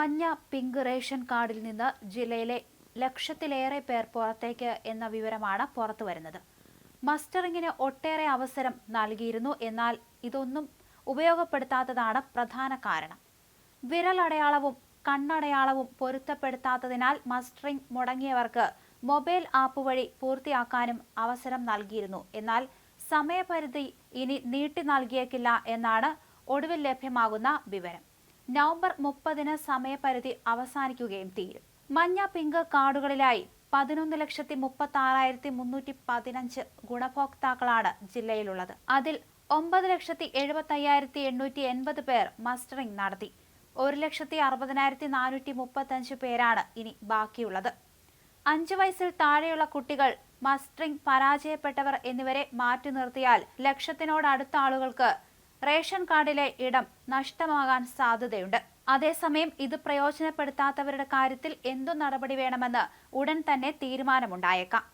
മഞ്ഞ pink ration കാർഡിൽ നിന്ന് ജില്ലയിലെ ലക്ഷത്തിലേറെ പേർ പുറത്തേക്ക് എന്ന വിവരമാണ് പുറത്തുവരുന്നത് മസ്റ്ററിങ്ങിന് ഒട്ടേറെ അവസരം നൽകിയിരുന്നു. എന്നാൽ ഇതൊന്നും ഉപയോഗപ്പെടുത്താത്തതാണ് പ്രധാന കാരണം. വിരലടയാളവും കണ്ണടയാളവും പൊരുത്തപ്പെടുത്താത്തതിനാൽ മസ്റ്ററിംഗ് മുടങ്ങിയവർക്ക് മൊബൈൽ ആപ്പ് വഴി പൂർത്തിയാക്കാനും അവസരം നൽകിയിരുന്നു. എന്നാൽ സമയപരിധി ഇനി നീട്ടി നൽകിയേക്കില്ല എന്നാണ് ഒടുവിൽ ലഭ്യമാകുന്ന വിവരം. നവംബർ മുപ്പതിന് സമയപരിധി അവസാനിക്കുകയും തീരും മഞ്ഞ പിങ്ക് കാർഡുകളിലായി പതിനൊന്ന് ലക്ഷത്തി മുപ്പത്തി ആറായിരത്തി മുന്നൂറ്റി പതിനഞ്ച് ഗുണഭോക്താക്കളാണ് ജില്ലയിലുള്ളത്. അതിൽ ഒമ്പത് ലക്ഷത്തി എഴുപത്തി അയ്യായിരത്തി എണ്ണൂറ്റി എൺപത് പേർ മസ്റ്ററിംഗ് നടത്തി. ഒരു ലക്ഷത്തി അറുപതിനായിരത്തി നാനൂറ്റി മുപ്പത്തഞ്ച് പേരാണ് ഇനി ബാക്കിയുള്ളത്. അഞ്ചു വയസ്സിൽ താഴെയുള്ള കുട്ടികൾ മസ്റ്ററിംഗ് പരാജയപ്പെട്ടവർ എന്നിവരെ മാറ്റി നിർത്തിയാൽ ലക്ഷത്തിനോടടുത്ത ആളുകൾക്ക് റേഷൻ കാർഡിലെ ഇടം നഷ്ടമാകാൻ സാധ്യതയുണ്ട്. അതേസമയം ഇത് പ്രയോജനപ്പെടുത്താത്തവരുടെ കാര്യത്തിൽ എന്തു നടപടി വേണമെന്ന് ഉടൻ തന്നെ തീരുമാനമുണ്ടായേക്കാം.